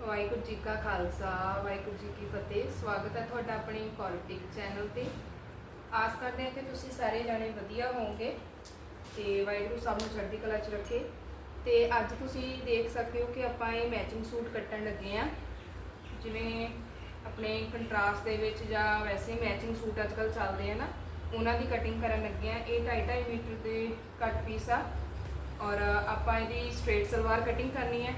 ਵਾਹਿਗੁਰੂ ਜੀ ਕਾ ਖਾਲਸਾ, ਵਾਹਿਗੁਰੂ ਜੀ ਕੀ ਫਤਿਹ। ਸਵਾਗਤ ਹੈ ਤੁਹਾਡਾ ਆਪਣੇ ਪੋਲਿਟਿਕ ਚੈਨਲ ਤੇ। ਆਸ ਕਰਦੇ ਹਾਂ ਕਿ ਤੁਸੀਂ ਸਾਰੇ ਜਾਣੇ ਵਧੀਆ ਹੋਵੋਗੇ ਤੇ ਵਾਹਿਗੁਰੂ ਸਭ ਨੂੰ ਚੜ੍ਹਦੀ ਕਲਾ 'ਚ ਰੱਖੇ। ਤੇ ਅੱਜ ਤੁਸੀਂ ਦੇਖ ਸਕਦੇ ਹੋ ਕਿ ਆਪਾਂ ਇਹ ਮੈਚਿੰਗ ਸੂਟ ਕੱਟਣ ਲੱਗੇ ਆ ਜਿਵੇਂ ਆਪਣੇ ਕੰਟਰਾਸਟ ਦੇ ਵਿੱਚ ਜਾਂ ਵੈਸੇ ਮੈਚਿੰਗ ਸੂਟ ਅੱਜਕੱਲ ਚੱਲਦੇ ਆ ਨਾ, ਉਹਨਾਂ ਦੀ ਕਟਿੰਗ ਕਰਨ ਲੱਗੇ ਆ ਇਹ 2.5 ਮੀਟਰ ਦੇ ਕੱਟ ਪੀਸ ਆ। ਔਰ ਆਪਾਂ ਇਹਦੀ ਸਟ੍ਰੇਟ ਸਲਵਾਰ ਕਟਿੰਗ ਕਰਨੀ ਹੈ।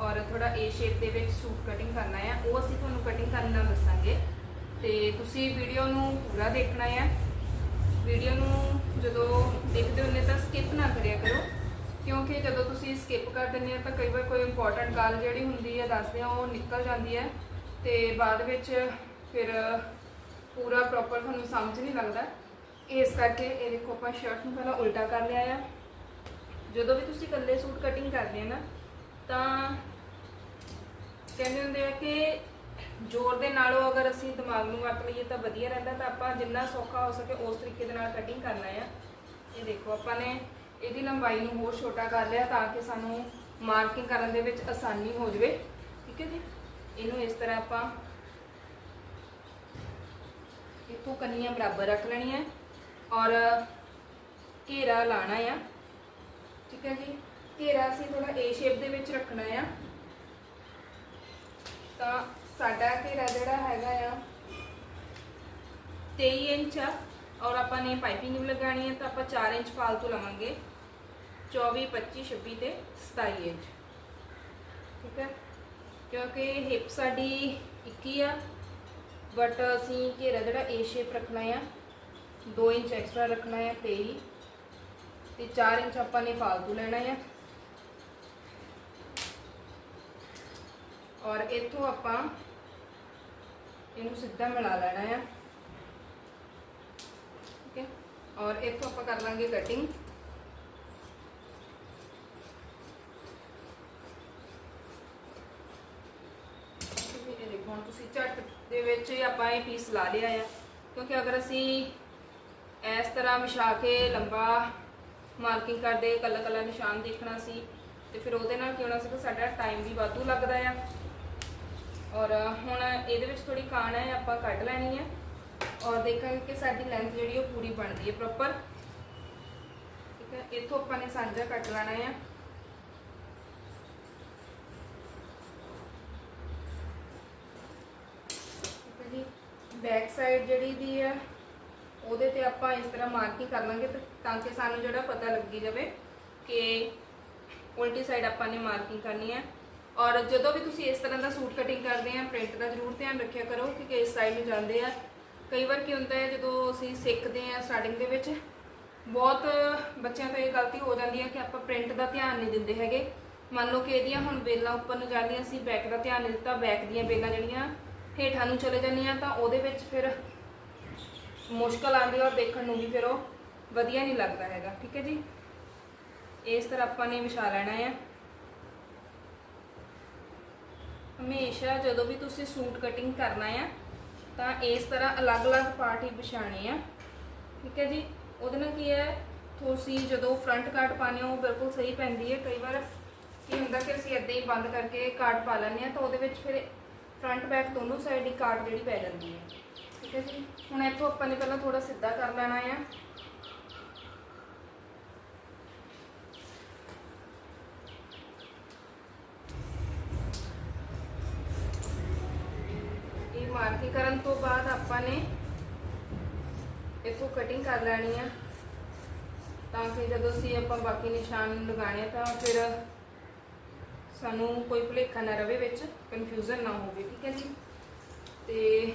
ਔਰ ਥੋੜਾ ਏ ਸ਼ੇਪ ਦੇ ਵਿੱਚ ਸੂਟ ਕਟਿੰਗ ਕਰਨਾ ਹੈ, ਉਹ ਅਸੀਂ ਤੁਹਾਨੂੰ ਕਟਿੰਗ ਕਰਨ ਨਾਲ ਦੱਸਾਂਗੇ। ਤੇ ਤੁਸੀਂ ਵੀਡੀਓ ਨੂੰ ਪੂਰਾ ਦੇਖਣਾ ਹੈ। ਵੀਡੀਓ ਨੂੰ ਜਦੋਂ ਦੇਖਦੇ ਹੁੰਦੇ ਤਾਂ ਸਕਿਪ ਨਾ ਕਰਿਆ ਕਰੋ, ਕਿਉਂਕਿ ਜਦੋਂ ਤੁਸੀਂ ਸਕਿਪ ਕਰ ਦਿੰਦੇ ਆ ਤਾਂ ਕਈ ਵਾਰ ਕੋਈ ਇੰਪੋਰਟੈਂਟ ਗੱਲ ਜਿਹੜੀ ਹੁੰਦੀ ਹੈ ਦੱਸਦੇ ਆ ਉਹ ਨਿਕਲ ਜਾਂਦੀ ਹੈ। ਤੇ ਬਾਅਦ ਵਿੱਚ ਫਿਰ ਪੂਰਾ ਪ੍ਰੋਪਰ ਤੁਹਾਨੂੰ ਸਮਝ ਨਹੀਂ ਲੱਗਦਾ। ਇਸ ਕਰਕੇ ਇਹ ਦੇਖੋ ਆਪਾਂ ਸ਼ਰਟ ਨੂੰ ਪਹਿਲਾਂ ਉਲਟਾ ਕਰ ਲਿਆ ਆ। ਜਦੋਂ ਵੀ ਤੁਸੀਂ ਇਕੱਲੇ ਸੂਟ ਕਟਿੰਗ ਕਰਦੇ ਆ ਨਾ, ਤਾਂ ਕਹਿੰਦੇ ਹੁੰਦੇ ਆ ਕਿ ਜ਼ੋਰ ਦੇ ਨਾਲੋਂ ਅਗਰ ਅਸੀਂ ਦਿਮਾਗ ਨੂੰ ਵਰਤ ਲਈਏ ਤਾਂ ਵਧੀਆ ਰਹਿੰਦਾ, ਤਾਂ ਆਪਾਂ ਜਿੰਨਾ ਸੌਖਾ ਹੋ ਸਕੇ ਉਸ ਤਰੀਕੇ ਦੇ ਨਾਲ ਕਟਿੰਗ ਕਰਨਾ ਆ। ਇਹ ਦੇਖੋ, ਆਪਾਂ ਨੇ ਇਹਦੀ ਲੰਬਾਈ ਨੂੰ ਹੋਰ ਛੋਟਾ ਕਰ ਲਿਆ ਤਾਂ ਕਿ ਸਾਨੂੰ ਮਾਰਕਿੰਗ ਕਰਨ ਦੇ ਵਿੱਚ ਆਸਾਨੀ ਹੋ ਜਾਵੇ। ਠੀਕ ਹੈ ਜੀ? ਇਹਨੂੰ ਇਸ ਤਰ੍ਹਾਂ ਆਪਾਂ ਇੱਥੋਂ ਕੰਨੀਆਂ ਬਰਾਬਰ ਰੱਖ ਲੈਣੀਆਂ ਔਰ ਘੇਰਾ ਲਾਣਾ ਆ। ਠੀਕ ਹੈ ਜੀ? ਘੇਰਾ ਅਸੀਂ ਥੋੜਾ ਏ ਸ਼ੇਪ ਦੇ ਵਿੱਚ ਰੱਖਣਾ ਆ। ਤਾਂ ਸਾਡਾ ਘੇਰਾ ਜਿਹੜਾ ਹੈਗਾ ਆ? 23 ਇੰਚ ਆ ਔਰ ਆਪਾਂ ਨੇ ਪਾਈਪਿੰਗ ਵੀ ਲਗਾਣੀ ਹੈ ਤਾਂ ਆਪਾਂ 4 ਇੰਚ ਫਾਲਤੂ ਲਵਾਂਗੇ। 24 25 26 ਤੇ 27 ਇੰਚ। ਠੀਕ ਹੈ ਕਿਉਂਕਿ ਹਿਪ ਸਾਡੀ 21 ਆ ਬਟ ਅਸੀਂ ਘੇਰਾ ਜਿਹੜਾ ਏ ਸ਼ੇਪ ਰੱਖਣਾ ਆ 2 ਇੰਚ ਐਕਸਟਰਾ ਰੱਖਣਾ ਆ 23 ਤੇ 4 ਇੰਚ ਆਪਾਂ ਨੇ ਫਾਲਤੂ ਲੈਣਾ ਆ। ਔਰ ਇੱਥੋਂ ਆਪਾਂ ਇਹਨੂੰ ਸਿੱਧਾ ਮਿਲਾ ਲੈਣਾ ਆ। ਠੀਕ ਹੈ? ਔਰ ਇੱਥੋਂ ਆਪਾਂ ਕਰ ਲਾਂਗੇ ਕਟਿੰਗ ਦੇਖੋ, ਹੁਣ ਤੁਸੀਂ ਝੱਟ ਦੇ ਵਿੱਚ ਆਪਾਂ ਇਹ ਪੀਸ ਲਾ ਲਿਆ ਆ। ਕਿਉਂਕਿ ਅਗਰ ਅਸੀਂ ਇਸ ਤਰ੍ਹਾਂ ਵਿਛਾ ਕੇ ਲੰਬਾ ਮਾਰਕਿੰਗ ਕਰਦੇ ਕੱਲਾ ਕੱਲਾ ਨਿਸ਼ਾਨ ਦੇਖਣਾ ਸੀ, ਤੇ ਫਿਰ ਉਹਦੇ ਨਾਲ ਕੀ ਹੋਣਾ ਸੀ ਕਿ ਸਾਡਾ ਟਾਈਮ ਵੀ ਵਾਧੂ ਲੱਗਦਾ ਆ। ਔਰ ਹੁਣ ਇਹਦੇ ਵਿੱਚ ਥੋੜੀ ਕਾਣ ਹੈ, ਆਪਾਂ ਕੱਢ ਲੈਣੀ ਹੈ। ਔਰ ਦੇਖਾਂਗੇ ਕਿ ਸਾਡੀ ਲੈਂਥ ਜਿਹੜੀ ਉਹ ਪੂਰੀ ਬਣਦੀ ਹੈ ਪ੍ਰੋਪਰ ਠੀਕ ਹੈ, ਇੱਥੋਂ ਆਪਾਂ ਨੇ ਸਾਂਝਾ ਕੱਟ ਲੈਣਾ ਹੈ। ਜੀ ਬੈਕ ਸਾਈਡ ਜਿਹੜੀ ਦੀ ਹੈ, ਉਹਦੇ ਤੇ ਆਪਾਂ ਇਸ ਤਰ੍ਹਾਂ ਮਾਰਕਿੰਗ ਕਰ ਲਾਂਗੇ ਤਾਂ ਕਿ ਸਾਨੂੰ ਜਿਹੜਾ ਪਤਾ ਲੱਗੀ ਜਾਵੇ ਕਿ ਉਲਟੀ ਸਾਈਡ ਆਪਾਂ ਨੇ ਮਾਰਕਿੰਗ ਕਰਨੀ ਹੈ। ਔਰ ਜਦੋਂ ਵੀ ਤੁਸੀਂ ਇਸ ਤਰ੍ਹਾਂ ਦਾ ਸੂਟ ਕਟਿੰਗ ਕਰਦੇ ਆ ਪ੍ਰਿੰਟ ਦਾ ਜ਼ਰੂਰ ਧਿਆਨ ਰੱਖਿਆ ਕਰੋ ਕਿ ਇਸ ਸਾਈਡ ਨੂੰ ਜਾਂਦੇ ਆ। ਕਈ ਵਾਰ ਕੀ ਹੁੰਦਾ ਹੈ, ਜਦੋਂ ਅਸੀਂ ਸਿੱਖਦੇ ਆ ਸਟਾਰਟਿੰਗ ਦੇ ਵਿੱਚ, ਬਹੁਤ ਬੱਚਿਆਂ ਤੋਂ ਇਹ ਗਲਤੀ ਹੋ ਜਾਂਦੀ ਹੈ ਕਿ ਆਪਾਂ ਪ੍ਰਿੰਟ ਦਾ ਧਿਆਨ ਨਹੀਂ ਦਿੰਦੇ ਹੈਗੇ। ਮੰਨ ਲਓ ਕਿ ਇਹਦੀਆਂ ਹੁਣ ਬੇਲਾਂ ਉੱਪਰ ਨੂੰ ਜਾਂਦੀਆਂ ਸੀ ਬੈਕ ਦਾ ਧਿਆਨ ਨਹੀਂ ਦਿੱਤਾ ਬੈਕ ਦੀਆਂ ਬੇਲਾਂ ਜਿਹੜੀਆਂ ਹੇਠਾਂ ਨੂੰ ਚਲੇ ਜਾਂਦੀਆਂ ਤਾਂ ਉਹਦੇ ਵਿੱਚ ਫਿਰ ਮੁਸ਼ਕਲ ਆਉਂਦੀ ਔਰ ਦੇਖਣ ਨੂੰ ਵੀ ਫਿਰ ਉਹ ਵਧੀਆ ਨਹੀਂ ਲੱਗਦਾ ਹੈਗਾ, ਠੀਕ ਹੈ ਜੀ? ਇਸ ਤਰ੍ਹਾਂ ਆਪਾਂ ਨੇ ਵਿਛਾ ਲੈਣਾ ਹੈ ਹਮੇਸ਼ਾ ਜਦੋਂ ਵੀ ਤੁਸੀਂ ਸੂਟ ਕਟਿੰਗ ਕਰਨਾ ਆ, ਤਾਂ ਇਸ ਤਰ੍ਹਾਂ ਅਲੱਗ-ਅਲੱਗ ਪਾਰਟ ਹੀ ਵਿਛਾਣੇ ਆ। ਠੀਕ ਹੈ ਜੀ? ਉਹਦੇ ਨਾਲ ਕੀ ਹੈ? ਤੁਸੀਂ ਜਦੋਂ ਫਰੰਟ ਕਾਟ ਪਾਣੇ ਹੋ, ਉਹ ਬਿਲਕੁਲ ਸਹੀ ਪੈਂਦੀ ਹੈ। ਕਈ ਵਾਰ ਕੀ ਹੁੰਦਾ ਕਿ ਅਸੀਂ ਇੱਦਾਂ ਹੀ ਬੰਦ ਕਰਕੇ ਕਾਟ ਪਾ ਲੈਂਦੇ ਆ ਤਾਂ ਉਹਦੇ ਵਿੱਚ ਫਿਰ ਫਰੰਟ ਬੈਕ ਦੋਨੋਂ ਸਾਈਡ ਹੀ ਕਾਟ ਜਿਹੜੀ ਪੈ ਜਾਂਦੀ ਹੈ। ਠੀਕ ਹੈ ਜੀ? ਹੁਣ ਇੱਥੋਂ ਆਪਾਂ ਨੇ ਪਹਿਲਾਂ ਥੋੜਾ ਸਿੱਧਾ ਕਰ ਲੈਣਾ ਆ ਇਹ ਮਾਰਕਿੰਗ ਕਰਨ ਤੋਂ ਬਾਅਦ ਆਪਾਂ ਨੇ ਇਥੋਂ ਕਟਿੰਗ ਕਰ ਲੈਣੀ ਆ। ਤਾਂ ਕਿ ਜਦੋਂ ਅਸੀਂ ਆਪਾਂ ਬਾਕੀ ਨਿਸ਼ਾਨ ਲਗਾਣੇ ਆ ਤਾਂ ਫਿਰ ਸਾਨੂੰ ਕੋਈ ਭੁਲੇਖਾ ਨਾ ਰਵੇ ਵਿੱਚ ਕਨਫਿਊਜ਼ਨ ਨਾ ਹੋਵੇ, ਠੀਕ ਹੈ ਜੀ? ਤੇ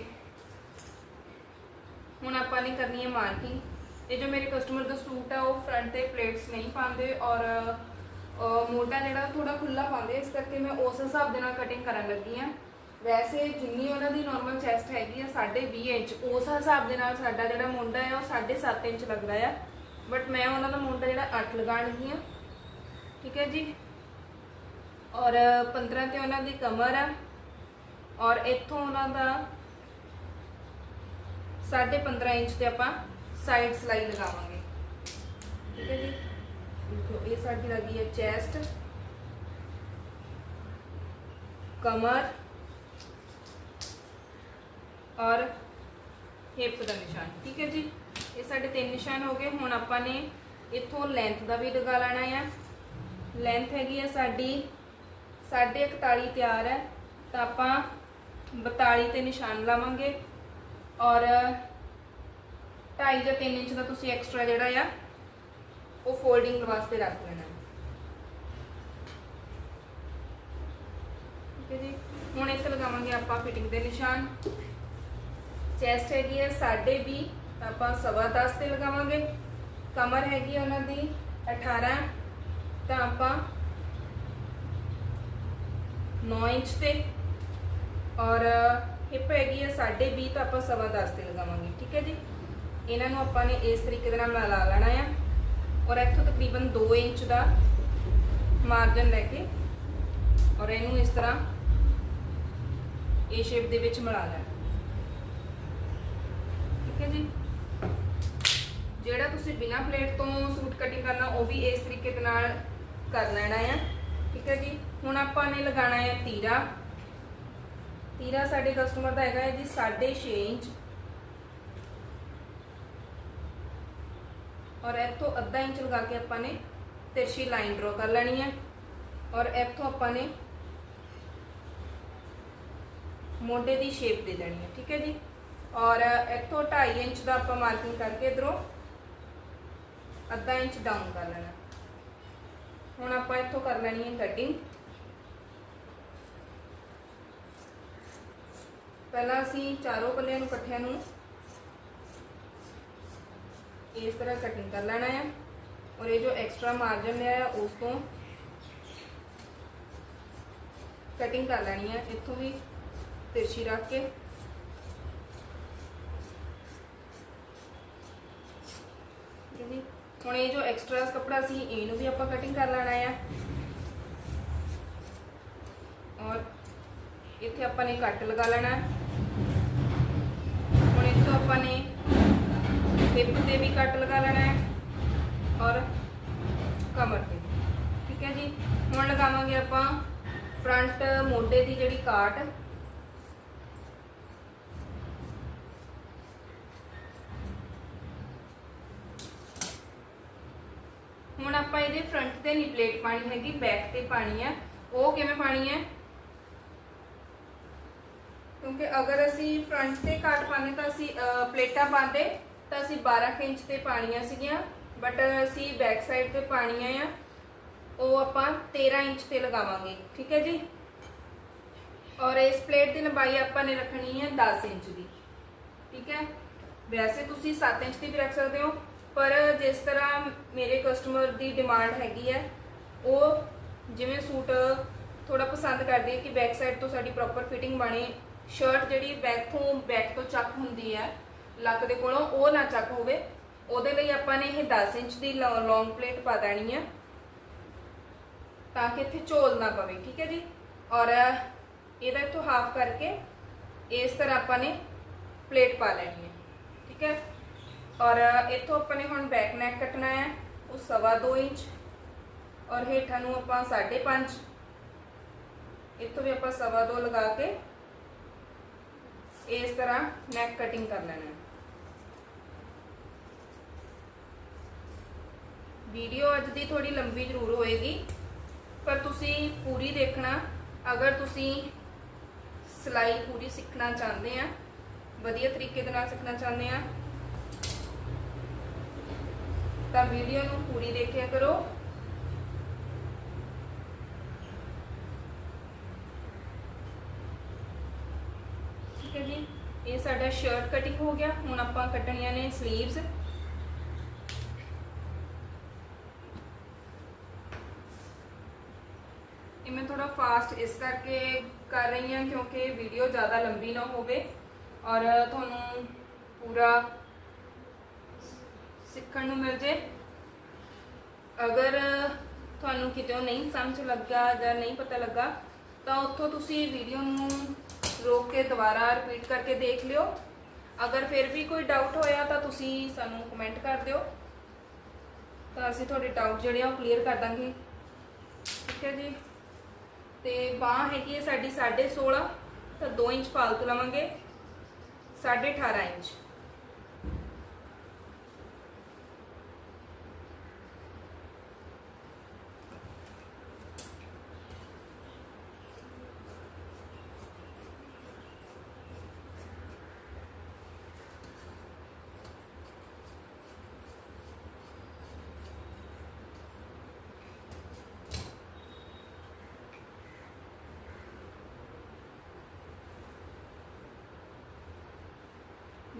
ਹੁਣ ਆਪਾਂ ਨੇ ਕਰਨੀ ਹੈ ਮਾਰਕਿੰਗ ਇਹ ਜੋ ਮੇਰੇ ਕਸਟਮਰ ਦਾ ਸੂਟ ਆ, ਉਹ ਫਰੰਟ ਤੇ ਪਲੇਟਸ ਨਹੀਂ ਪਾਉਂਦੇ ਔਰ ਮੋਢਾ ਜਿਹੜਾ ਥੋੜਾ ਖੁੱਲਾ ਪਾਉਂਦੇ ਇਸ ਕਰਕੇ ਮੈਂ ਉਸ ਹਿਸਾਬ ਦੇ ਨਾਲ ਕਟਿੰਗ ਕਰਨ ਲੱਗੀ ਆ। ਵੈਸੇ ਜਿੰਨੀ ਉਹਨਾਂ ਦੀ ਨਾਰਮਲ ਚੈਸਟ ਹੈਗੀ ਆ 20 ਇੰਚ, ਉਸ ਹਿਸਾਬ ਦੇ ਨਾਲ ਸਾਡਾ ਜਿਹੜਾ ਮੁੰਡਾ ਹੈ ਉਹ 7.5 ਇੰਚ ਲੱਗਦਾ ਆ। ਬਟ ਮੈਂ ਉਹਨਾਂ ਦਾ ਮੁੰਡਾ ਜਿਹੜਾ 8 ਲਗਾਉਣ ਆ। ਠੀਕ ਹੈ ਜੀ? ਔਰ 15 ਤੇ ਉਹਨਾਂ ਦੀ ਕਮਰ ਆ। ਔਰ ਇੱਥੋਂ ਉਹਨਾਂ ਦਾ 15.5 ਇੰਚ ਤੇ ਆਪਾਂ ਸਾਈਡ ਸਲਾਈ ਲਗਾਵਾਂਗੇ। ਠੀਕ ਹੈ ਜੀ? ਦੇਖੋ, ਇਹ ਸਾਡੀ ਲੱਗੀ ਹੈ ਚੈਸਟ ਕਮਰ ਔਰ ਹਿਪ ਦਾ ਨਿਸ਼ਾਨ, ਠੀਕ ਹੈ ਜੀ? ਇਹ ਸਾਡੇ ਤਿੰਨ ਨਿਸ਼ਾਨ ਹੋ ਗਏ। ਹੁਣ ਆਪਾਂ ਨੇ ਇੱਥੋਂ ਲੈਂਥ ਦਾ ਵੀ ਲਗਾ ਲੈਣਾ ਆ। ਲੈਂਥ ਹੈਗੀ ਆ ਸਾਡੀ 41 ਤਿਆਰ ਹੈ। ਤਾਂ ਆਪਾਂ 42 ਤੇ ਨਿਸ਼ਾਨ ਲਾਵਾਂਗੇ। ਔਰ 2.5 ਜਾਂ 3 ਇੰਚ ਦਾ ਤੁਸੀਂ ਐਕਸਟਰਾ ਜਿਹੜਾ ਆ, ਉਹ ਫੋਲਡਿੰਗ ਵਾਸਤੇ ਰੱਖ ਲੈਣਾ। ਠੀਕ ਹੈ ਜੀ? ਹੁਣ ਇੱਥੇ ਲਗਾਵਾਂਗੇ ਆਪਾਂ ਫਿਟਿੰਗ ਦੇ ਨਿਸ਼ਾਨ। ਚੈਸਟ ਹੈਗੀ ਹੈ ਸਾਡੇ ਵੀ ਤਾਂ ਆਪਾਂ ਸਵਾ 10 ਤੇ ਲਗਾਵਾਂਗੇ। ਕਮਰ ਹੈਗੀ ਹੈ ਉਹਨਾਂ ਦੀ 18 ਤਾਂ ਆਪਾਂ 9 ਇੰਚ ਤੇ। ਔਰ ਹਿਪ ਹੈਗੀ ਹੈ ਸਾਡੇ 20 ਤਾਂ ਆਪਾਂ ਸਵਾ 10 ਤੇ ਲਗਾਵਾਂਗੇ, ਠੀਕ ਹੈ ਜੀ? ਇਹਨਾਂ ਨੂੰ ਆਪਾਂ ਨੇ ਇਸ ਤਰੀਕੇ ਦੇ ਨਾਲ ਮਿਲਾ ਲੈਣਾ ਆ। ਔਰ ਇੱਥੋਂ ਤਕਰੀਬਨ 2 ਇੰਚ ਦਾ ਮਾਰਜਨ ਲੈ ਕੇ ਔਰ ਇਹਨੂੰ ਇਸ ਤਰ੍ਹਾਂ ਇਹ ਸ਼ੇਪ ਦੇ ਵਿੱਚ ਮਿਲਾ ਲੈਣਾ। ਹੈ ਜੀ? ਜਿਹੜਾ ਤੁਸੀਂ ਬਿਨਾ ਪਲੇਟ ਤੋਂ ਸੂਟ ਕਟਿੰਗ ਕਰਨਾ, ਉਹ ਵੀ ਇਸ ਤਰੀਕੇ ਦੇ ਨਾਲ ਕਰ ਲੈਣਾ ਆ। ਠੀਕ ਹੈ ਜੀ? ਹੁਣ ਆਪਾਂ ਨੇ ਲਗਾਣਾ ਹੈ ਤੀਰਾ। ਤੀਰਾ ਸਾਡੇ ਕਸਟਮਰ ਦਾ ਹੈਗਾ ਹੈ ਜੀ 6.5 ਇੰਚ। ਔਰ ਇੱਥੋਂ ਅੱਧਾ ਇੰਚ ਲਗਾ ਕੇ ਆਪਾਂ ਨੇ ਤਿਰਛੀ ਲਾਈਨ ਡਰਾ ਕਰ ਲੈਣੀ ਹੈ ਔਰ ਇੱਥੋਂ ਆਪਾਂ ਨੇ ਮੋਢੇ ਦੀ ਸ਼ੇਪ ਦੇ ਦੇਣੀ ਹੈ ਠੀਕ ਹੈ ਜੀ? ਔਰ ਇੱਥੋਂ 2.5 ਇੰਚ ਦਾ ਆਪਾਂ ਮਾਰਕਿੰਗ ਕਰਕੇ ਇਧਰੋਂ ਅੱਧਾ ਇੰਚ ਡਾਊਨ ਕਰ ਲੈਣਾ। ਹੁਣ ਆਪਾਂ ਇੱਥੋਂ ਕਰ ਲੈਣੀ ਹੈ ਕਟਿੰਗ ਪਹਿਲਾਂ ਅਸੀਂ ਚਾਰੋਂ ਪੱਲਿਆਂ ਨੂੰ ਇਕੱਠਿਆਂ ਨੂੰ ਇਸ ਤਰ੍ਹਾਂ ਕਟਿੰਗ ਕਰ ਲੈਣਾ ਹੈ ਔਰ ਇਹ ਜੋ ਐਕਸਟਰਾ ਮਾਰਜਨ ਹੈ ਉਸ ਤੋਂ ਕਟਿੰਗ ਕਰ ਲੈਣੀ ਹੈ। ਇੱਥੋਂ ਵੀ ਤਿਰਛੀ ਰੱਖ ਕੇ ਠੀਕ ਹੈ ਜੀ ਹੁਣ ਇਹ ਜੋ ਐਕਸਟਰਾ ਕੱਪੜਾ ਸੀ, ਇਹਨੂੰ ਵੀ ਆਪਾਂ ਕਟਿੰਗ ਕਰ ਲੈਣਾ ਹੈ ਔਰ ਇੱਥੇ ਆਪਾਂ ਨੇ ਕੱਟ ਲਗਾ ਲੈਣਾ। ਹੁਣ ਇੱਥੋਂ ਆਪਾਂ ਨੇ ਹਿਪ ਤੇ ਵੀ ਕੱਟ ਲਗਾ ਲੈਣਾ ਹੈ ਔਰ ਕਮਰ ਤੇ ਠੀਕ ਹੈ ਜੀ? ਹੁਣ ਲਗਾਵਾਂਗੇ ਆਪਾਂ ਫਰੰਟ ਮੋਢੇ ਦੀ ਜਿਹੜੀ ਕਾਟ ਹੁਣ ਆਪਾਂ ਇਹਦੇ ਫਰੰਟ ਤੇ ਨਹੀਂ ਪਲੇਟ ਪਾਣੀ ਹੈਗੀ ਬੈਕ ਤੇ ਪਾਣੀ ਹੈ ਉਹ ਕਿਵੇਂ ਪਾਣੀ ਹੈ ਕਿਉਂਕਿ ਅਗਰ ਅਸੀਂ ਫਰੰਟ ਤੇ ਘਾਟ ਪਾਣੇ ਤਾਂ ਅਸੀਂ ਪਲੇਟਾਂ ਪਾਉਂਦੇ, ਤਾਂ ਅਸੀਂ 12 ਕੁ ਇੰਚ ਤੇ ਪਾਣੀਆਂ ਸੀਗੀਆਂ ਬਟ ਅਸੀਂ ਬੈਕ ਸਾਈਡ ਤੇ ਪਾਣੀਆਂ ਆ। ਉਹ ਆਪਾਂ 13 ਇੰਚ ਤੇ ਲਗਾਵਾਂਗੇ, ਠੀਕ ਹੈ ਜੀ? ਔਰ ਇਸ ਪਲੇਟ ਦੀ ਲੰਬਾਈ ਆਪਾਂ ਨੇ ਰੱਖਣੀ ਹੈ 10 ਇੰਚ ਦੀ, ਠੀਕ ਹੈ? ਵੈਸੇ ਤੁਸੀਂ 7 ਇੰਚ ਦੀ ਵੀ ਰੱਖ ਸਕਦੇ ਹੋ ਪਰ ਜਿਸ ਤਰ੍ਹਾਂ ਮੇਰੇ ਕਸਟਮਰ ਦੀ ਡਿਮਾਂਡ ਹੈਗੀ ਹੈ, ਉਹ ਜਿਵੇਂ ਸੂਟ ਥੋੜਾ ਪਸੰਦ ਕਰਦੇ ਆ ਕਿ ਬੈਕ ਸਾਈਡ ਤੋਂ ਸਾਡੀ ਪ੍ਰੋਪਰ ਫਿਟਿੰਗ ਬਣੇ ਸ਼ਰਟ ਜਿਹੜੀ ਬੈਕ ਤੋਂ ਬੈਕ ਤੋਂ ਚੱਕ ਹੁੰਦੀ ਹੈ, ਲੱਕ ਦੇ ਕੋਲੋਂ ਉਹ ਨਾ ਚੱਕ ਹੋਵੇ, ਉਹਦੇ ਲਈ ਆਪਾਂ ਨੇ ਇਹ 10 ਇੰਚ ਦੀ ਲੌਂਗ ਪਲੇਟ ਪਾ ਦੇਣੀ ਹੈ, ਤਾਂ ਕਿ ਇੱਥੇ ਝੋਲ ਨਾ ਪਵੇ, ਠੀਕ ਹੈ ਜੀ? ਔਰ ਇਹਦਾ ਇੱਥੋਂ ਹਾਫ ਕਰਕੇ ਇਸ ਤਰ੍ਹਾਂ ਆਪਾਂ ਨੇ ਪਲੇਟ ਪਾ ਲੈਣੀ ਹੈ, ਠੀਕ ਹੈ? ਔਰ ਇੱਥੋਂ ਆਪਾਂ ਨੇ ਹੁਣ ਬੈਕ ਨੈਕ ਕੱਟਣਾ ਹੈ, ਉਹ ਸਵਾ 2 ਇੰਚ। ਔਰ ਹੇਠਾਂ ਨੂੰ ਆਪਾਂ 5.5 ਇੱਥੋਂ ਵੀ ਆਪਾਂ ਸਵਾ 2 ਲਗਾ ਕੇ ਇਸ ਤਰ੍ਹਾਂ ਨੈਕ ਕਟਿੰਗ ਕਰ ਲੈਣਾ ਹੈ। ਵੀਡੀਓ ਅੱਜ ਦੀ ਥੋੜੀ ਲੰਬੀ ਜ਼ਰੂਰ ਹੋਏਗੀ, ਪਰ ਤੁਸੀਂ ਪੂਰੀ ਦੇਖਣਾ, ਅਗਰ ਤੁਸੀਂ ਸਿਲਾਈ ਪੂਰੀ ਸਿੱਖਣਾ ਚਾਹੁੰਦੇ ਆ, ਵਧੀਆ ਤਰੀਕੇ ਦੇ ਨਾਲ ਸਿੱਖਣਾ ਚਾਹੁੰਦੇ ਆ ਤਾਂ ਵੀਡੀਓ ਨੂੰ ਪੂਰੀ ਦੇਖਿਆ ਕਰੋ। ਠੀਕ ਹੈ ਜੀ, ਇਹ ਸਾਡਾ ਸ਼ਰਟ ਕਟਿੰਗ ਹੋ ਗਿਆ। ਹੁਣ ਆਪਾਂ ਕੱਟਣੀਆਂ ਨੇ 슬ੀਵਸ ਇਹ ਮੈਂ ਥੋੜਾ ਫਾਸਟ ਇਸ ਕਰਕੇ ਕਰ ਰਹੀ ਹਾਂ ਕਿਉਂਕਿ ਵੀਡੀਓ ਜ਼ਿਆਦਾ ਲੰਬੀ ਨਾ ਹੋਵੇ। ਔਰ ਤੁਹਾਨੂੰ ਪੂਰਾ ਸਿੱਖਣ ਨੂੰ ਮਿਲ ਜੇ। ਅਗਰ ਤੁਹਾਨੂੰ ਕਿਤੇ ਨਹੀਂ ਸਮਝ ਲੱਗਾ ਜਾਂ ਨਹੀਂ ਪਤਾ ਲੱਗਾ, ਤਾਂ ਉੱਥੋਂ ਤੁਸੀਂ ਵੀਡੀਓ ਨੂੰ ਰੋਕ ਕੇ ਦੁਬਾਰਾ ਰਿਪੀਟ ਕਰਕੇ ਦੇਖ ਲਿਓ। ਅਗਰ ਫਿਰ ਵੀ ਕੋਈ ਡਾਊਟ ਹੋਇਆ ਤਾਂ ਤੁਸੀਂ ਸਾਨੂੰ ਕਮੈਂਟ ਕਰ ਦਿਓ। ਤਾਂ ਅਸੀਂ ਤੁਹਾਡੇ ਡਾਊਟ ਜਿਹੜੇ ਆ ਉਹ ਕਲੀਅਰ ਕਰ ਦਾਂਗੇ। ਠੀਕ ਹੈ ਜੀ? ਤੇ ਬਾਹ ਹੈਗੀ ਹੈ ਸਾਡੀ 16.5 ਤਾਂ 2 ਇੰਚ ਫਾਲਤੂ ਲਵਾਂਗੇ। 18.5 ਇੰਚ।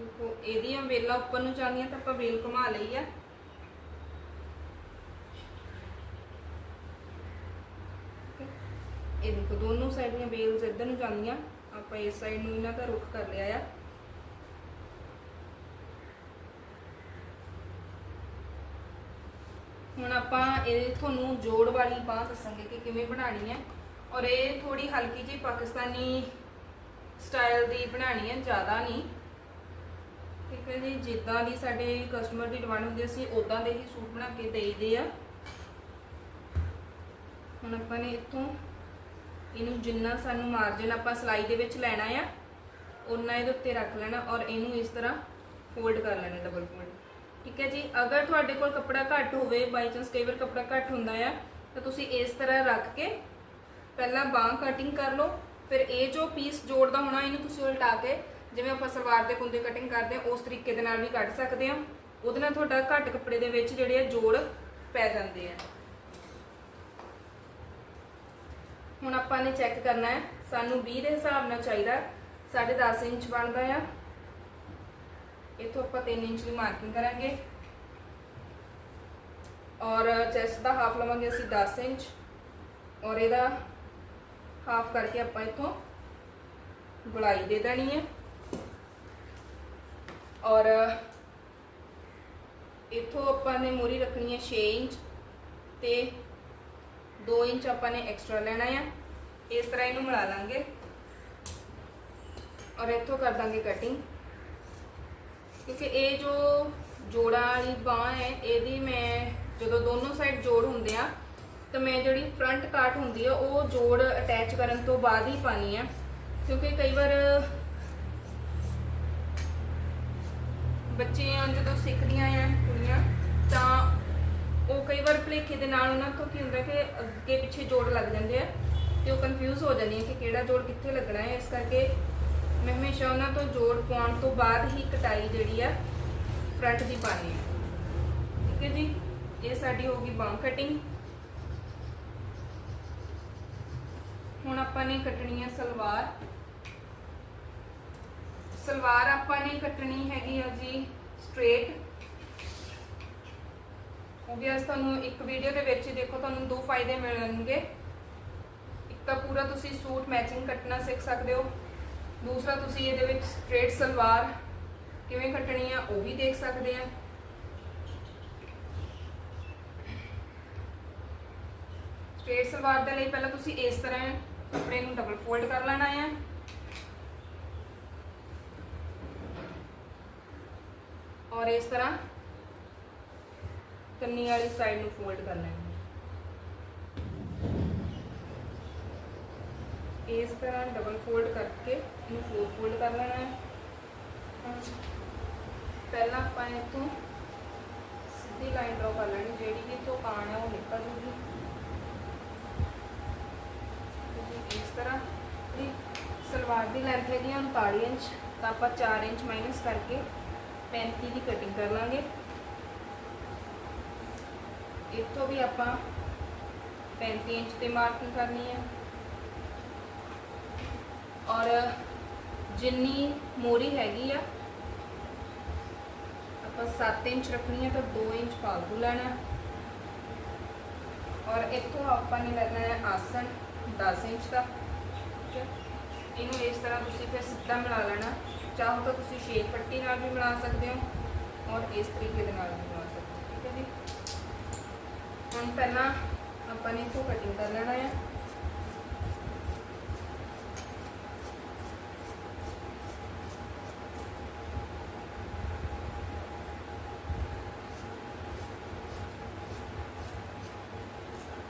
ਦੇਖੋ ਇਹਦੀਆਂ ਵੇਲਾਂ ਉੱਪਰ ਨੂੰ ਜਾਂਦੀਆਂ ਤਾਂ ਆਪਾਂ ਵੇਲ ਘੁਮਾ ਲਈ ਆ। ਇਹ ਦੇਖੋ, ਦੋਨੋਂ ਸਾਈਡ ਦੀਆਂ ਵੇਲਸ ਇੱਧਰ ਨੂੰ ਜਾਂਦੀਆਂ। ਆਪਾਂ ਇਸ ਸਾਈਡ ਨੂੰ ਇਹਨਾਂ ਦਾ ਰੁਖ ਕਰ ਲਿਆ ਆ। ਹੁਣ ਆਪਾਂ ਇਹ ਤੁਹਾਨੂੰ ਜੋੜ ਵਾਲੀ ਬਾਹ ਦੱਸਾਂਗੇ ਕਿ ਕਿਵੇਂ ਬਣਾਣੀ ਹੈ ਔਰ ਇਹ ਥੋੜੀ ਹਲਕੀ ਜਿਹੀ ਪਾਕਿਸਤਾਨੀ ਸਟਾਈਲ ਦੀ ਬਣਾਣੀ ਹੈ ਜ਼ਿਆਦਾ ਨਹੀਂ। ਠੀਕ ਹੈ ਜੀ ਜਿੱਦਾਂ ਦੀ ਸਾਡੇ ਕਸਟਮਰ ਦੀ ਡਿਮਾਂਡ ਹੁੰਦੀ ਅਸੀਂ ਉਦਾਂ ਦੇ ਹੀ ਸੂਟ ਬਣਾ ਕੇ ਦੇਈਦੇ ਆ। ਹੁਣ ਆਪਾਂ ਨੇ ਇੱਥੋਂ ਇਹਨੂੰ ਜਿੰਨਾ ਸਾਨੂੰ ਮਾਰਜਨ ਆਪਾਂ ਸਲਾਈ ਦੇ ਵਿੱਚ ਲੈਣਾ ਆ ਉਨਾ ਇਹਦੇ ਉੱਤੇ ਰੱਖ ਲੈਣਾ ਔਰ ਇਹਨੂੰ ਇਸ ਤਰ੍ਹਾਂ ਫੋਲਡ ਕਰ ਲੈਣਾ ਡਬਲ ਫੋਲਡ ਠੀਕ ਹੈ ਜੀ? ਅਗਰ ਤੁਹਾਡੇ ਕੋਲ ਕੱਪੜਾ ਘੱਟ ਹੋਵੇ ਬਾਈ ਚਾਂਸ ਕਈ ਵਾਰ ਕੱਪੜਾ ਘੱਟ ਹੁੰਦਾ ਆ, ਤਾਂ ਤੁਸੀਂ ਇਸ ਤਰ੍ਹਾਂ ਰੱਖ ਕੇ ਪਹਿਲਾਂ ਬਾਹ ਕਟਿੰਗ ਕਰ ਲਓ, ਫਿਰ ਇਹ ਜੋ ਪੀਸ ਜੋੜਦਾ ਹੋਣਾ, ਇਹਨੂੰ ਤੁਸੀਂ ਉਲਟਾ ਕੇ ਜਿਵੇਂ ਆਪਾਂ ਸਲਵਾਰ ਦੇ ਕੁੰਦੇ ਕਟਿੰਗ ਕਰਦੇ ਆ ਉਸ ਤਰੀਕੇ ਦੇ ਨਾਲ ਵੀ ਕੱਢ ਸਕਦੇ ਆ ਉਹਦੇ ਨਾਲ ਤੁਹਾਡਾ ਘੱਟ ਕੱਪੜੇ ਦੇ ਵਿੱਚ ਜਿਹੜੇ ਆ ਜੋੜ ਪੈ ਜਾਂਦੇ ਆ। ਹੁਣ ਆਪਾਂ ਨੇ ਚੈੱਕ ਕਰਨਾ ਹੈ, ਸਾਨੂੰ 20 ਦੇ ਹਿਸਾਬ ਨਾਲ ਚਾਹੀਦਾ 10.5 ਇੰਚ ਬਣਦਾ ਆ। ਇਥੋਂ ਆਪਾਂ 3 ਇੰਚ ਦੀ ਮਾਰਕਿੰਗ ਕਰਾਂਗੇ। ਔਰ ਚੈਸਟ ਦਾ ਹਾਫ ਲਵਾਂਗੇ ਅਸੀਂ 10 ਇੰਚ, ਔਰ ਇਹਦਾ ਹਾਫ ਕਰਕੇ ਆਪਾਂ ਇਥੋਂ ਗੁਲਾਈ ਦੇ ਦੇਣੀ ਹੈ। ਔਰ ਇੱਥੋਂ ਆਪਾਂ ਨੇ ਮੂਰੀ ਰੱਖਣੀ ਹੈ 6 ਇੰਚ ਤੇ 2 ਇੰਚ ਆਪਾਂ ਨੇ ਐਕਸਟਰਾ ਲੈਣਾ ਆ। ਇਸ ਤਰ੍ਹਾਂ ਇਹਨੂੰ ਮਿਲਾ ਲਾਂਗੇ। ਔਰ ਇੱਥੋਂ ਕਰ ਦਾਂਗੇ ਕਟਿੰਗ ਕਿਉਂਕਿ ਇਹ ਜੋ ਜੋੜਾਂ ਵਾਲੀ ਬਾਹ ਹੈ, ਇਹਦੀ ਮੈਂ ਜਦੋਂ ਦੋਨੋਂ ਸਾਈਡ ਜੋੜ ਹੁੰਦੇ ਆ, ਤਾਂ ਮੈਂ ਜਿਹੜੀ ਫਰੰਟ ਕਾਟ ਹੁੰਦੀ ਆ, ਉਹ ਜੋੜ ਅਟੈਚ ਕਰਨ ਤੋਂ ਬਾਅਦ ਹੀ ਪਾਣੀ ਆ। ਕਿਉਂਕਿ ਕਈ ਵਾਰ ਬੱਚੀਆਂ ਜਦੋਂ ਸਿੱਖਦੀਆਂ ਆ ਕੁੜੀਆਂ, ਤਾਂ ਉਹ ਕਈ ਵਾਰ ਭਲੇਖੇ ਦੇ ਨਾਲ ਉਹਨਾਂ ਤੋਂ ਕੀ ਹੁੰਦਾ ਕਿ ਅੱਗੇ ਪਿੱਛੇ ਜੋੜ ਲੱਗ ਜਾਂਦੇ ਆ ਤੇ ਉਹ ਕਨਫਿਊਜ਼ ਹੋ ਜਾਂਦੀਆਂ ਕਿ ਕਿਹੜਾ ਜੋੜ ਕਿੱਥੇ ਲੱਗਣਾ ਹੈ। ਇਸ ਕਰਕੇ ਮੈਂ ਹਮੇਸ਼ਾ ਉਹਨਾਂ ਤੋਂ ਜੋੜ ਪਾਉਣ ਤੋਂ ਬਾਅਦ ਹੀ ਕਟਾਈ ਜਿਹੜੀ ਆ ਫਰੰਟ ਦੀ ਪਾਣੀ ਹੈ। ਠੀਕ ਹੈ ਜੀ? ਇਹ ਸਾਡੀ ਹੋ ਗਈ ਬਾਂਹ ਕਟਿੰਗ ਹੁਣ ਆਪਾਂ ਨੇ ਕੱਟਣੀ ਹੈ ਸਲਵਾਰ। ਸਲਵਾਰ ਆਪਾਂ ਨੇ ਕੱਟਣੀ ਹੈਗੀ ਆ ਜੀ ਸਟ੍ਰੇਟ ਓਬਵੀਅਸ ਤੁਹਾਨੂੰ ਇੱਕ ਵੀਡੀਓ ਦੇ ਵਿੱਚ ਹੀ ਦੇਖੋ, ਤੁਹਾਨੂੰ ਦੋ ਫਾਇਦੇ ਮਿਲਣਗੇ। ਇੱਕ ਤਾਂ ਪੂਰਾ ਤੁਸੀਂ ਸੂਟ ਮੈਚਿੰਗ ਕੱਟਣਾ ਸਿੱਖ ਸਕਦੇ ਹੋ। ਦੂਸਰਾ ਤੁਸੀਂ ਇਹਦੇ ਵਿੱਚ ਸਟ੍ਰੇਟ ਸਲਵਾਰ ਕਿਵੇਂ ਕੱਟਣੀ ਆ, ਉਹ ਵੀ ਦੇਖ ਸਕਦੇ ਆ। ਸਟ੍ਰੇਟ ਸਲਵਾਰ ਦੇ ਲਈ ਪਹਿਲਾਂ ਤੁਸੀਂ ਇਸ ਤਰ੍ਹਾਂ ਕੱਪੜੇ ਨੂੰ ਡਬਲ ਫੋਲਡ ਕਰ ਲੈਣਾ ਆ। ਔਰ ਇਸ ਤਰ੍ਹਾਂ ਕੰਨੀ ਵਾਲੀ ਸਾਈਡ ਨੂੰ ਫੋਲਡ ਕਰ ਲੈਣਾ ਇਸ ਤਰ੍ਹਾਂ ਡਬਲ ਫੋਲਡ ਕਰਕੇ ਇਹਨੂੰ ਫੋਰ ਫੋਲਡ ਕਰ ਲੈਣਾ ਹੈ। ਪਹਿਲਾਂ ਆਪਾਂ ਇੱਥੋਂ ਸਿੱਧੀ ਲਾਈਨ ਡਰਾ ਕਰ ਲੈਣੀ, ਜਿਹੜੀ ਕਿ ਤੋਂ ਕਾਣ ਹੈ ਉਹ ਨਿਕਲ ਜੂਗੀ। ਇਸ ਤਰ੍ਹਾਂ ਦੀ ਸਲਵਾਰ ਦੀ ਲੈਂਥ ਹੈਗੀ ਆ 39 ਇੰਚ, ਤਾਂ ਆਪਾਂ 4 ਇੰਚ ਮਾਈਨਸ ਕਰਕੇ 35 ਦੀ ਕਟਿੰਗ ਕਰ ਲਾਂਗੇ। ਇੱਥੋਂ ਵੀ ਆਪਾਂ 35 ਇੰਚ ਤੇ ਮਾਰਕਿੰਗ ਕਰਨੀ ਹੈ। ਔਰ ਜਿੰਨੀ ਮੋਰੀ ਹੈਗੀ ਆ, ਆਪਾਂ 7 ਇੰਚ ਰੱਖਣੀ ਹੈ ਤਾਂ 2 ਇੰਚ ਫਾਲਤੂ ਲੈਣਾ ਔਰ ਇੱਥੋਂ ਆਪਾਂ ਨੇ ਲੈਣਾ ਹੈ ਆਸਨ 10 ਇੰਚ ਦਾ। ਠੀਕ ਹੈ ਇਹਨੂੰ ਇਸ ਤਰ੍ਹਾਂ ਤੁਸੀਂ ਫਿਰ ਸਿੱਧਾ ਮਿਲਾ ਲੈਣਾ। ਚਾਹੋ ਤਾਂ ਤੁਸੀਂ ਸ਼ੇਪ ਪੱਟੀ ਨਾਲ ਵੀ ਬਣਾ ਸਕਦੇ ਹੋ ਔਰ ਇਸ ਤਰੀਕੇ ਦੇ ਨਾਲ ਵੀ ਬਣਾ ਸਕਦੇ ਹੋ, ਠੀਕ ਹੈ ਜੀ? ਹੁਣ ਪਹਿਲਾਂ ਆਪਾਂ ਨੇ ਇੱਥੋਂ ਕਟਿੰਗ ਕਰ ਲੈਣਾ ਹੈ।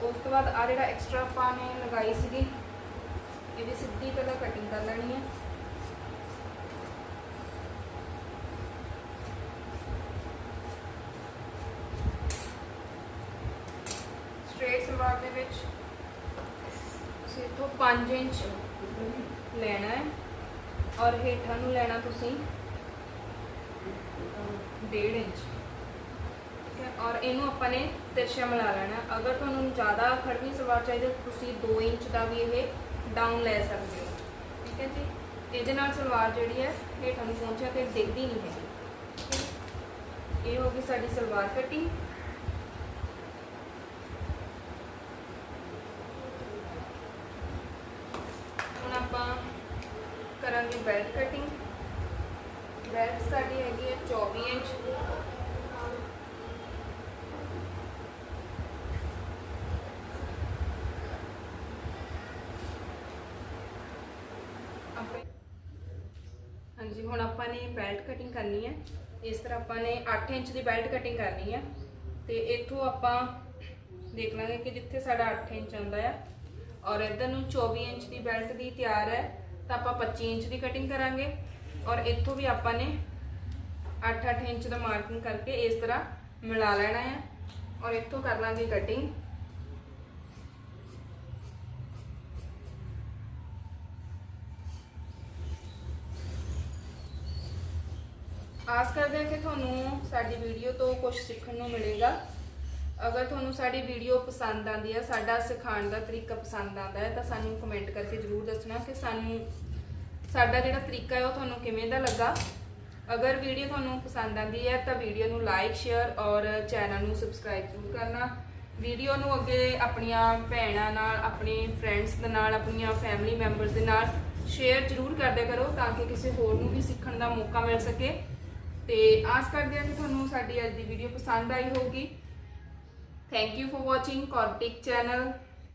ਉਸ ਤੋਂ ਬਾਅਦ ਆ ਜਿਹੜਾ ਐਕਸਟਰਾ ਆਪਾਂ ਨੇ ਲਗਾਈ ਸੀਗੀ, ਇਹਦੀ ਸਿੱਧੀ ਪਹਿਲਾਂ ਕਟਿੰਗ ਕਰ ਲੈਣੀ ਹੈ ਸਟ੍ਰੇਟ ਸਲਵਾਰ ਦੇ ਵਿੱਚ ਤੁਸੀਂ ਇੱਥੋਂ 5 ਇੰਚ ਲੈਣਾ ਹੈ ਔਰ ਹੇਠਾਂ ਨੂੰ ਲੈਣਾ ਤੁਸੀਂ 1.5 ਇੰਚ। ਠੀਕ ਹੈ, ਔਰ ਇਹਨੂੰ ਆਪਾਂ ਨੇ ਤਿਰਛਾ ਮਿਲਾ ਲੈਣਾ ਅਗਰ ਤੁਹਾਨੂੰ ਜ਼ਿਆਦਾ ਖੜਵੀਂ ਸਲਵਾਰ ਚਾਹੀਦੀ ਤੁਸੀਂ 2 ਇੰਚ ਦਾ ਵੀ ਇਹ ਡਾਊਨ ਲੈ ਸਕਦੇ ਹੋ। ਠੀਕ ਹੈ ਜੀ? ਇਹਦੇ ਨਾਲ ਸਲਵਾਰ ਜਿਹੜੀ ਹੈ, ਹੇਠਾਂ ਨੂੰ ਪਹੁੰਚਿਆ ਤੇ ਡਿੱਗਦੀ ਨਹੀਂ ਹੈਗੀ। ਹੈ। ਇਹ ਹੋ ਗਈ ਸਾਡੀ ਸਲਵਾਰ ਕਟਿੰਗ ਹੁਣ ਆਪਾਂ ਕਰਾਂਗੇ ਬੈਲਟ ਕਟਿੰਗ ਬੈਲਟ ਸਾਡੀ ਹੈਗੀ ਹੈ 24 ਇੰਚ ਆਪਾਂ ਹਾਂਜੀ ਹੁਣ ਆਪਾਂ ਨੇ ਬੈਲਟ ਕਟਿੰਗ ਕਰਨੀ ਹੈ। ਇਸ ਤਰ੍ਹਾਂ ਆਪਾਂ ਨੇ 8 ਇੰਚ ਦੀ ਬੈਲਟ ਕਟਿੰਗ ਕਰਨੀ ਹੈ। ਤੇ ਇੱਥੋਂ ਆਪਾਂ ਦੇਖ ਲਾਂਗੇ ਕਿ ਜਿੱਥੇ ਸਾਡਾ 8 ਇੰਚ ਆਉਂਦਾ ਆ ਔਰ ਇੱਧਰ ਨੂੰ 24 ਇੰਚ ਦੀ ਬੈਲਟ ਦੀ ਤਿਆਰ ਹੈ, ਤਾਂ ਆਪਾਂ 25 ਇੰਚ ਦੀ ਕਟਿੰਗ ਕਰਾਂਗੇ। ਔਰ ਇੱਥੋਂ ਵੀ ਆਪਾਂ ਨੇ 8-8 ਇੰਚ ਦਾ ਮਾਰਕਿੰਗ ਕਰਕੇ ਇਸ ਤਰ੍ਹਾਂ ਮਿਲਾ ਲੈਣਾ ਹੈ। ਔਰ ਇੱਥੋਂ ਕਰ ਲਾਂਗੇ ਕਟਿੰਗ ਆਸ ਕਰਦੇ ਹਾਂ ਕਿ ਤੁਹਾਨੂੰ ਸਾਡੀ ਵੀਡੀਓ ਤੋਂ ਕੁਝ ਸਿੱਖਣ ਨੂੰ ਮਿਲੇਗਾ। ਅਗਰ ਤੁਹਾਨੂੰ ਸਾਡੀ ਵੀਡੀਓ ਪਸੰਦ ਆਉਂਦੀ ਹੈ, ਸਾਡਾ ਸਿਖਾਉਣ ਦਾ ਤਰੀਕਾ ਪਸੰਦ ਆਉਂਦਾ ਹੈ, ਤਾਂ ਸਾਨੂੰ ਕਮੈਂਟ ਕਰਕੇ ਜ਼ਰੂਰ ਦੱਸਣਾ ਕਿ ਸਾਨੂੰ ਸਾਡਾ ਜਿਹੜਾ ਤਰੀਕਾ ਹੈ ਉਹ ਤੁਹਾਨੂੰ ਕਿਵੇਂ ਦਾ ਲੱਗਾ। ਅਗਰ ਵੀਡੀਓ ਤੁਹਾਨੂੰ ਪਸੰਦ ਆਉਂਦੀ ਹੈ, ਤਾਂ ਵੀਡੀਓ ਨੂੰ ਲਾਈਕ ਸ਼ੇਅਰ ਔਰ ਚੈਨਲ ਨੂੰ ਸਬਸਕ੍ਰਾਈਬ ਜ਼ਰੂਰ ਕਰਨਾ। ਵੀਡੀਓ ਨੂੰ ਅੱਗੇ ਆਪਣੀਆਂ ਭੈਣਾਂ ਨਾਲ, ਆਪਣੇ ਫਰੈਂਡਸ ਦੇ ਨਾਲ, ਆਪਣੀਆਂ ਫੈਮਿਲੀ ਮੈਂਬਰਸ ਦੇ ਨਾਲ ਸ਼ੇਅਰ ਜ਼ਰੂਰ ਕਰਦੇ ਕਰੋ, ਤਾਂ ਕਿ ਕਿਸੇ ਹੋਰ ਨੂੰ ਵੀ ਸਿੱਖਣ ਦਾ ਮੌਕਾ ਮਿਲ ਸਕੇ। ਤੇ ਆਸ ਕਰਦੇ ਹਾਂ ਕਿ ਤੁਹਾਨੂੰ ਸਾਡੀ ਅੱਜ ਦੀ ਵੀਡੀਓ ਪਸੰਦ ਆਈ ਹੋਊਗੀ। ਥੈਂਕ ਯੂ ਫॉर ਵਾਚਿੰਗ ਕੌਰਟਿਕ ਚੈਨਲ